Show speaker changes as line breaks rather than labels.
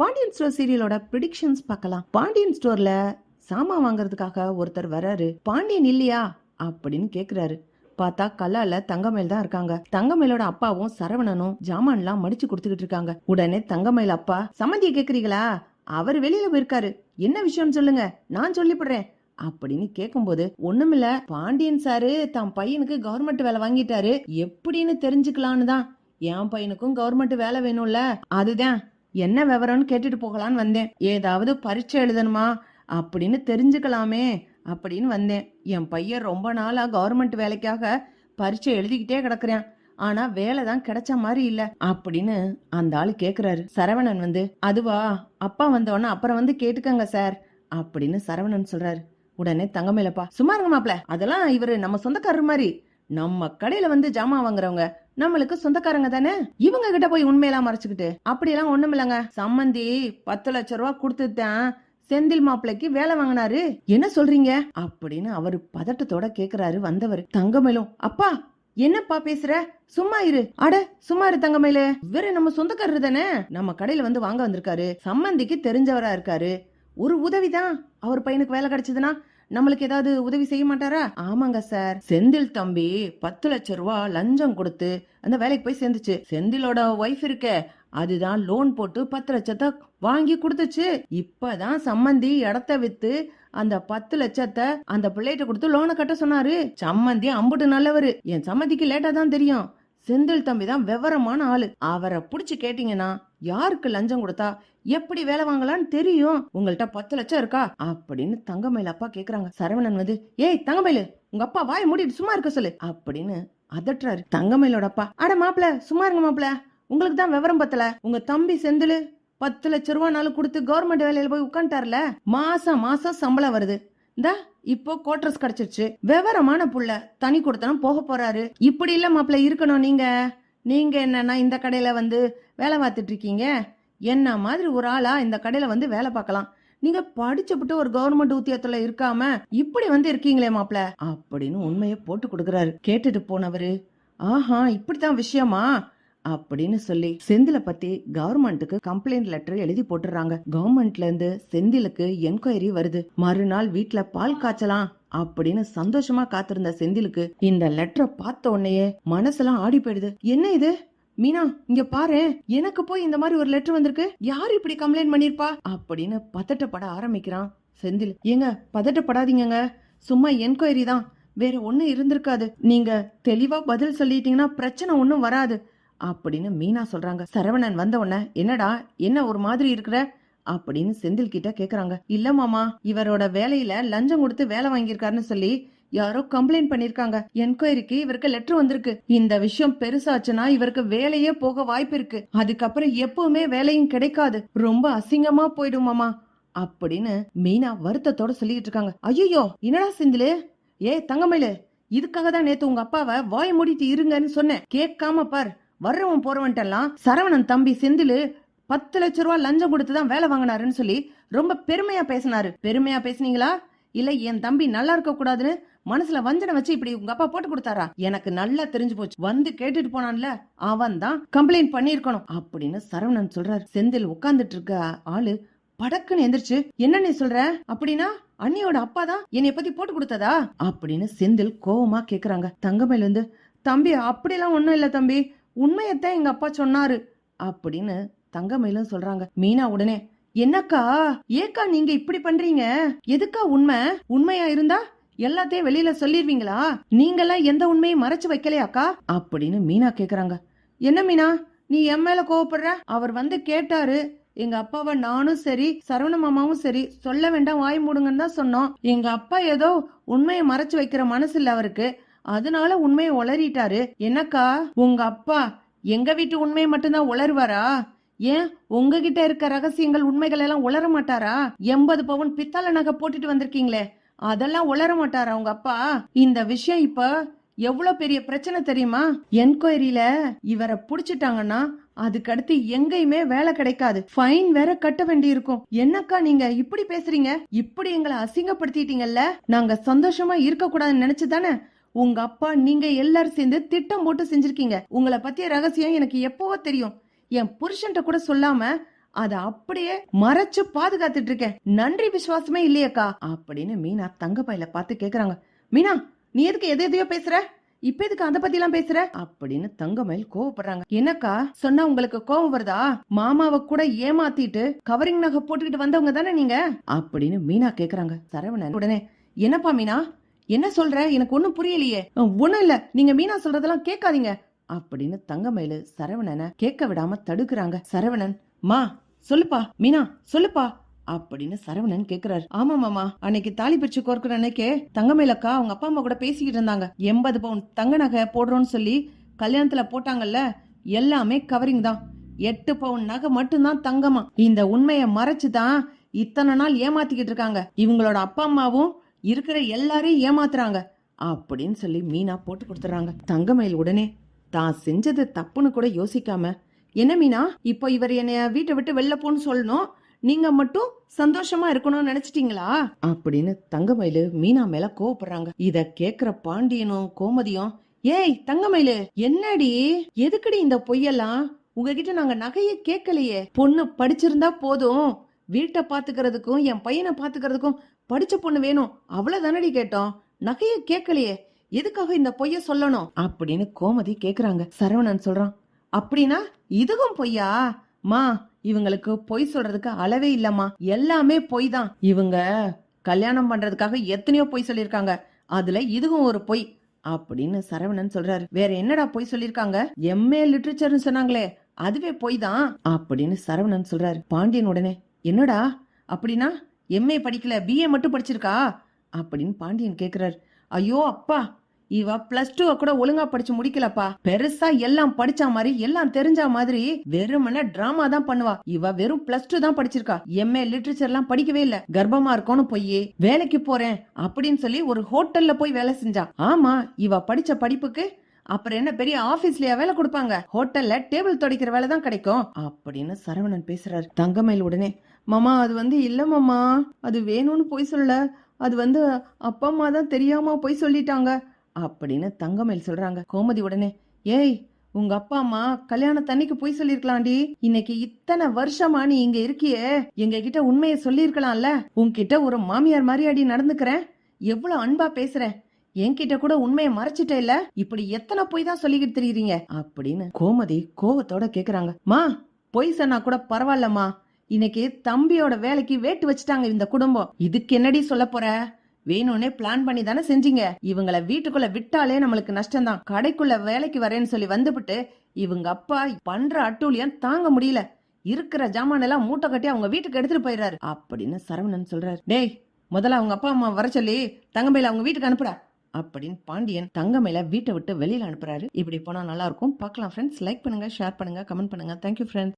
Pandian store சீரியலோட predictions பார்க்கலாம். பாண்டியன் ஸ்டோர்ல சாமான் வாங்குறதுக்காக ஒருத்தர் வராரு பாண்டியன் இல்லையா? அப்படின்னு கேக்குறாரு. பார்த்தா கல்லால தங்கமேல் தான் இருக்காங்க. தங்கமேலோட அப்பாவும் சரவணனும் ஜாமான்லாம் மடிச்சு கொடுத்துக்கிட்டு இருக்காங்க. உடனே தங்கமேல் அப்பா சம்மந்தியை கேக்குறீங்களா? அவர் வெளியில போயிருக்காரு. என்ன விஷயம் சொல்லுங்க. நான் சொல்லிவிடுறேன் அப்படின்னு கேட்கும்போது ஒண்ணுமில்ல. பாண்டியன் சாரு தன் பையனுக்கு கவர்மெண்ட் வேலை வாங்கிட்டாரு. எப்படின்னு தெரிஞ்சுக்கலான்னு தான். என் பையனுக்கும் கவர்மெண்ட் வேலை வேணும்ல. அதுதான். என்ன விவரம்னு கேட்டுட்டு போகலான்னு வந்தேன். ஏதாவது பரீட்சை எழுதணுமா? அப்படின்னு தெரிஞ்சுக்கலாமே அப்படின்னு வந்தேன். என் பையன் ரொம்ப நாளா கவர்மெண்ட் வேலைக்காக பரீட்சை எழுதிக்கிட்டே கிடக்குறான். ஆனா வேலை தான் கிடைச்ச மாதிரி இல்ல அப்படின்னு அந்த ஆளு கேக்குறாரு. சரவணன் வந்து அதுவா? அப்பா வந்தவொடனே அப்புறம் வந்து கேட்டுக்கங்க சார் அப்படின்னு சரவணன் சொல்றாரு. உடனே தங்கமேலப்பா சும்மா இருங்க மாப்ள அதெல்லாம் இவரு நம்ம சொந்தக்காரர் மாதிரி. நம்ம கடையில வந்து ஜாமான் வாங்குறவங்க நம்மளுக்கு சொந்தக்காரங்க தானே? இவங்க கிட்ட போய் உண்மையெல்லாம் மறைச்சுக்கிட்டு. அப்படியெல்லாம் ஒண்ணும் இல்லைங்க. சம்மந்தி பத்து லட்ச ரூபா கொடுத்துட்டேன். செந்தில் மாப்பிளைக்கு வேலை வாங்கினாரு. என்ன சொல்றீங்க? அப்படின்னு அவரு பதட்டத்தோட கேக்குறாரு வந்தவர். தங்கமேலும் அப்பா என்னப்பா பேசுற? சும்மா இரு. அட சும்மா இரு தங்கமேலு. வேற நம்ம சொந்தக்காரரு தானே? நம்ம கடையில வந்து வாங்க வந்திருக்காரு. சம்மந்திக்கு தெரிஞ்சவரா இருக்காரு. ஒரு உதவிதான். அவர் பையனுக்கு வேலை கிடைச்சதுன்னா நம்மளுக்கு ஏதாவது உதவி செய்ய மாட்டாரா? ஆமாங்க சார். செந்தில் தம்பி பத்து லட்ச ரூபா லஞ்சம் கொடுத்து அந்த வேலைக்கு போய் சேர்ந்துச்சு. செந்திலோட ஒய்ஃப் இருக்க. அதுதான் லோன் போட்டு பத்து லட்சத்தை வாங்கி கொடுத்துச்சு. இப்பதான் சம்மந்தி இடத்த வித்து அந்த பத்து லட்சத்தை அந்த பிள்ளைகிட்ட கொடுத்து லோனை கட்ட சொன்னாரு. சம்மந்தி அம்புட்டு நல்லவரு. என் சம்மந்திக்கு லேட்டா தான் தெரியும். செந்தில் தம்பி தான் விவரமான ஆளு. அவரை புடிச்சு கேட்டீங்கன்னா யாருக்கு லஞ்சம் கொடுத்தா எப்படி வேலை வாங்கலாம்னு தெரியும். உங்கள்ட்ட பத்து லட்சம் இருக்கா? அப்படின்னு தங்கமயில் அப்பா கேக்குறாங்க. சரவணன் வந்து ஏய் தங்கமயிலு உங்க அப்பா வாய் மூடிட்டு சும்மா இருக்க சொல்லு. அப்படின்னு அதட்டுறாரு தங்கமயிலோட அப்பா. அட மாப்பிள சும்மா இருங்க மாப்பிள. உங்களுக்கு தான் விவரம் பத்தல. உங்க தம்பி செந்தில் பத்து லட்ச ரூபானாலும் கொடுத்து கவர்மெண்ட் வேலையில போய் உட்காந்துட்டார்ல. மாசம் மாசம் சம்பளம் வருது. இந்தா இப்போ கோட்ரஸ் கிடைச்சிருச்சு. விவரமான புள்ள. தனி கொடுத்தனும் போக போறாரு. இப்படி இல்ல மாப்பிள்ள இருக்கணும் நீங்க. நீங்க என்னன்னா இந்த கடையில வந்து வேலை பார்த்துட்டு இருக்கீங்க. என்ன மாதிரி ஒரு ஆளா இந்த கடையில வந்து வேலை பார்க்கலாம். நீங்க படிச்சுபிட்டு ஒரு கவர்மெண்ட் ஊத்தியத்துல இருக்காம இப்படி வந்து இருக்கீங்களே மாப்பிள அப்படின்னு உண்மையை போட்டு கொடுக்கறாரு. கேட்டுட்டு போனவரு ஆஹா இப்படித்தான் விஷயமா? அப்படின்னு சொல்லி செந்தில பத்தி கவர்மெண்ட்டுக்கு கம்ப்ளைண்ட் லெட்டர் எழுதி போட்டுறாங்க கவர்மெண்ட்ல இருந்து செந்திலுக்கு என்கொயரி வருது. மறுநாள் வீட்டுல பால் காய்ச்சலாம் அப்படின்னு சந்தோஷமா காத்திருந்த செந்திலுக்கு இந்த லெட்டரை பார்த்த உடனேயே மனசெல்லாம் ஆடி போயிடுது. என்ன இது? மீனா இங்க பாரு. எனக்கு போய் இந்த மாதிரி ஒரு லெட்டர் வந்திருக்கு. யார் இப்படி கம்ப்ளைண்ட் பண்ணிருப்பா? அப்படின்னு பதட்டப்பட ஆரம்பிக்கிறான் செந்தில். ஏங்க பதட்டப்படாதீங்கங்க. சும்மா என்கொயரி தான். வேற ஒண்ணும் இருந்திருக்காது. நீங்க தெளிவா பதில் சொல்லிட்டீங்கன்னா பிரச்சனை ஒன்றும் வராது. அப்படின்னு மீனா சொல்றாங்க. சரவணன் வந்த உடனே என்னடா என்ன ஒரு மாதிரி இருக்கிற? அப்படின்னு செந்தில் கிட்ட கேக்குறாங்க. இல்ல மாமா இவரோட வேலையில லஞ்சம் கொடுத்து வேலை வாங்கியிருக்காருன்னு சொல்லி யாரோ கம்ப்ளைண்ட் பண்ணிருக்காங்க என்கொயரிக்கு இவருக்கு லெட்டர் வந்திருக்கு. இந்த விஷயம் பெருசாச்சுன்னா இவருக்கு வேலையே போக வாய்ப்பு இருக்கு. அதுக்கப்புறம் எப்பவுமே வேலையும் கிடைக்காது. ரொம்ப அசிங்கமா போயிடுமாமா அப்படின்னு மீனா வருத்தத்தோட சொல்லிட்டு இருக்காங்க. ஐயோ என்னடா செந்திலு? ஏ தங்கமயிலு இதுக்காக தான் நேத்து உங்க அப்பாவை வாய் மூடிட்டு இருங்கன்னு சொன்னேன். கேட்காம பார். வர்றவன் போறவன்ட்டெல்லாம் சரவணன் தம்பி செந்திலு பத்து லட்ச ரூபா லஞ்சம் கொடுத்து தான் வேலை வாங்கினாருன்னு சொல்லி ரொம்ப பெருமையா பேசினாரு. பெருமையா பேசுனீங்களா? இல்ல என் தம்பி நல்லா இருக்க கூடாதுன்னு மனசுல வஞ்சனை வச்சு இப்படி உங்க அப்பா போட்டு கொடுத்தாரா? எனக்கு நல்லா தெரிஞ்சு போச்சு. வந்து கேட்டுட்டு போனான்ல அவன் தான் கம்ப்ளைண்ட் பண்ணிருக்கணும் அப்படின்னு சரவணன் சொல்றாரு. செந்தில் உட்கார்ந்துட்டு இருக்க ஆளு படக்குன்னு எந்திரிச்சு என்ன நீ சொல்ற? அப்படின்னா அண்ணியோட அப்பா தான் என்னைய பத்தி போட்டு கொடுத்ததா? அப்படின்னு செந்தில் கோவமா கேக்குறாங்க. தங்கமேல இருந்து தம்பி அப்படிலாம் ஒண்ணும் இல்ல தம்பி. உண்மையத்தான் எங்க அப்பா சொன்னாரு அப்படின்னு தங்கமயிலும் சொல்றாங்க. மீனா உடனே என்னக்கா ஏக்கா நீங்க இப்படி பண்றீங்க? எதுக்கா உண்மை? உண்மையா இருந்தா எல்லாத்தையும் வெளியில சொல்லிடுவீங்களா? நீங்கெல்லாம் எந்த உண்மையும் மறைச்சு வைக்கலையாக்கா? அப்படின்னு மீனா கேக்குறாங்க. என்ன மீனா நீ என் மேல கோவப்படுற? அவர் வந்து கேட்டாரு. எங்க அப்பாவை நானும் சரி சரவண மாமாவும் சரி சொல்ல வேண்டாம் வாய் மூடுங்கன்னு தான் சொன்னோம். எங்க அப்பா ஏதோ உண்மையை மறைச்சு வைக்கிற மனசு இல்ல அவருக்கு. அதனால உண்மையை உளறிட்டாரு. என்னக்கா உங்க அப்பா எங்க வீட்டு உண்மையை மட்டும்தான் உளருவாரா ஏன்? உங்ககிட்ட இருக்க ரகசியங்கள் உண்மைகள் எல்லாம் உளர மாட்டாரா? எண்பது பவுன் பித்தளை நகை போட்டுட்டு வந்திருக்கீங்களே அதெல்லாம் உளர மாட்டாரா உங்க அப்பா? இந்த விஷயம் இப்ப எவ்வளவு பெரிய பிரச்சனை தெரியுமா? என்கொயரியில இவரை புடிச்சிட்டாங்கன்னா அதுக்கடுத்து எங்கேயுமே வேலை கிடைக்காது. ஃபைன் வேற கட்ட வேண்டி இருக்கும் என்னக்கா நீங்க இப்படி பேசுறீங்க? இப்படி எங்களை அசிங்கப்படுத்திட்டீங்கல்ல? நாங்க சந்தோஷமா இருக்க கூடாதுன்னு நினைச்சு தானே உங்க அப்பா நீங்க எல்லாரும் சேர்ந்து திட்டம் போட்டு செஞ்சிருக்கீங்க. உங்களை பத்திய ரகசியம் எனக்கு எப்பவோ தெரியும். என் புருஷன்ட்ட கூட சொல்லாம அத அப்படியே மறைச்சு பாதுகாத்துட்டு இருக்கேன். நன்றி விசுவாசமே இல்லையக்கா அப்படின்னு மீனா தங்கப்பையில பார்த்து கேக்குறாங்க. மீனா நீ எதுக்கு எது எதையோ பேசுற? இப்ப எதுக்கு அத பத்தி எல்லாம் பேசுற? அப்படின்னு தங்கமயில் கோவப்படுறாங்க. என்னக்கா சொன்னா உங்களுக்கு கோவம் வருதா? மாமாவை கூட ஏமாத்திட்டு கவரிங் நகை போட்டுக்கிட்டு வந்தவங்க தானே நீங்க? அப்படின்னு மீனா கேக்குறாங்க. சரவணன் உடனே என்னப்பா மீனா என்ன சொல்ற? எனக்கு ஒண்ணும் புரியலையே. ஒண்ணும் இல்ல. நீங்க மீனா சொல்றதெல்லாம் கேட்காதீங்க. அப்படின்னு தங்கமயிலு சரவணனை கேட்க விடாம தடுக்கிறாங்க. சரவணன் மா சொல்லுப்பா மீனா சொல்லுப்பா அப்படின்னு சரவணன் கேக்குறாரு. ஆமா மாமா. அன்னைக்கு தாலி பிரிச்சு கோர்க்கிற அன்னைக்கே தங்கமயிலக்கா அவங்க அப்பா அம்மா கூட பேசிக்கிட்டு இருந்தாங்க. எண்பது பவுன் தங்க நகை போடுறோம்னு சொல்லி கல்யாணத்துல போட்டாங்கல்ல எல்லாமே கவரிங் தான். எட்டு பவுன் நகை மட்டும்தான் தங்கமா இந்த உண்மையை மறைச்சு தான் இத்தனை நாள் ஏமாத்திக்கிட்டு இருக்காங்க. இவங்களோட அப்பா அம்மாவும் இருக்கிற எல்லாரையும் ஏமாத்துறாங்க அப்படின்னு சொல்லி மீனா போட்டு கொடுத்துறாங்க. தங்கமயில் உடனே தான் செஞ்சது தப்புன்னு கூட யோசிக்காம என்ன மீனா இப்போ இவர் என்னைய வீட்டை விட்டு வெளில போன்னு சொல்லணும். நீங்க மட்டும் சந்தோஷமா இருக்கணும்னு நினைச்சிட்டீங்களா? அப்படின்னு தங்கமயிலு மீனா மேல கோவப்படுறாங்க. இத கேக்குற பாண்டியனும் கோமதியும் ஏய் தங்கமயிலு என்னடி? எதுக்குடி இந்த பொய்யெல்லாம்? உங்ககிட்ட நாங்க நகைய கேட்கலையே பொண்ணு படிச்சிருந்தா போதும். வீட்டை பாத்துக்கிறதுக்கும் என் பையனை பாத்துக்கிறதுக்கும் படிச்ச பொண்ணு வேணும். அவ்வளவுதானடி கேட்டோம். நகைய கேட்கலையே. எதுக்காக இந்த பொய்ய சொல்லணும்? அப்படின்னு கோமதி கேக்குறாங்க. சரவணன் சொல்றான். அப்படின்னா இதுவும் பொய்யா? மா இவங்களுக்கு பொய் சொல்றதுக்கு அளவே இல்லம்மா. எல்லாமே பொய் தான் இவங்க கல்யாணம் பண்றதுக்காக எத்தனையோ பொய் சொல்லிருக்காங்க அதுல இதுவும் ஒரு பொய் அப்படின்னு சரவணன் சொல்றாரு. வேற என்னடா பொய் சொல்லிருக்காங்க எம்ஏ லிட்ரேச்சர்னு சொன்னாங்களே அதுவே பொய் தான் அப்படின்னு சரவணன் சொல்றாரு. பாண்டியன் உடனே என்னடா? அப்படின்னா எம்ஏ படிக்கல பிஏ மட்டும் படிச்சிருக்கா? அப்படின்னு பாண்டியன் கேக்குறாரு. ஐயோ அப்பா இவ பிளஸ் டூ கூட ஒழுங்கா படிச்சு முடிக்கலப்பா. பெருசா எல்லாம் படிச்ச மாதிரி எல்லாம் தெரிஞ்ச மாதிரி வெறுமனே டிராமா தான் பண்ணுவா. இவ வெறும் பிளஸ் டூ தான் படிச்சிருக்கா. எம்ஏ லிட்ரேச்சர் எல்லாம் படிக்கவே இல்ல. கர்ப்பமா இருக்கோன்னு போய் வேலைக்கு போறேன் அப்படின்னு சொல்லி ஒரு ஹோட்டல்ல போய் வேலை செஞ்சா. ஆமா இவ படிச்ச படிப்புக்கு அப்புறம் என்ன பெரிய ஆபீஸ்லயா வேலை கொடுப்பாங்க? ஹோட்டல்ல டேபிள் துடைக்கிற வேலை தான் கிடைக்கும். அப்படின்னு சரவணன் பேசுறாரு. தங்கமயில் உடனே மாமா அது வந்து இல்ல மாமா. அது வேணும்னு போய் சொல்லல. அது வந்து அப்பா அம்மா தான் தெரியாம போய் சொல்லிட்டாங்க. அப்படின்னு தங்கமயில் சொல்றாங்க. கோமதி உடனே ஏய் உங்க அப்பா அம்மா கல்யாண தண்ணிக்கு போய் சொல்லிருக்கலாம்டி. இன்னைக்கு இத்தனை வருஷமா நீ இங்க இருக்கியே. எங்க கிட்ட உண்மையை சொல்லிருக்கலாம்ல உன்கிட்ட ஒரு மாமியார் மாதிரி அடி நடந்துக்கிறேன். எவ்வளவு அன்பா பேசுறேன். என்கிட்ட கூட உண்மையை மறைச்சிட்டே இல்ல? இப்படி எத்தனை பொய் தான் சொல்லிக்கிட்டு தெரியுறீங்க? அப்படின்னு கோமதி கோவத்தோட கேக்குறாங்க. மா பொய் சொன்னா கூட பரவாயில்லம்மா. இன்னைக்கு தம்பியோட வேலைக்கு வேட்டு வச்சுட்டாங்க இந்த குடும்பம். இதுக்கு என்னடி சொல்ல போற? வேணும்னே பிளான் பண்ணி தானே செஞ்சீங்க. இவங்களை வீட்டுக்குள்ள விட்டாலே நம்மளுக்கு நஷ்டம்தான். கடைக்குள்ள வேலைக்கு வரேன்னு சொல்லி வந்துபிட்டு இவங்க அப்பா பண்ற அட்டூழியம் தாங்க முடியல. இருக்கிற ஜாமான் எல்லாம் மூட்டை கட்டி அவங்க வீட்டுக்கு எடுத்துட்டு போயிடுறாரு. அப்படின்னு சரவணன் சொல்றாரு. டேய் முதல்ல அவங்க அப்பா அம்மா வர சொல்லி தங்கமையில அவங்க வீட்டுக்கு அனுப்புறா அப்படின்னு பாண்டியன் தங்கமையில வீட்டை விட்டு வெளியில் அனுப்புறாரு. இப்படி போனால் நல்லா இருக்கும். பார்க்கலாம் ஃப்ரெண்ட்ஸ் லைக் பண்ணுங்க ஷேர் பண்ணுங்க கமெண்ட் பண்ணுங்க. Thank you friends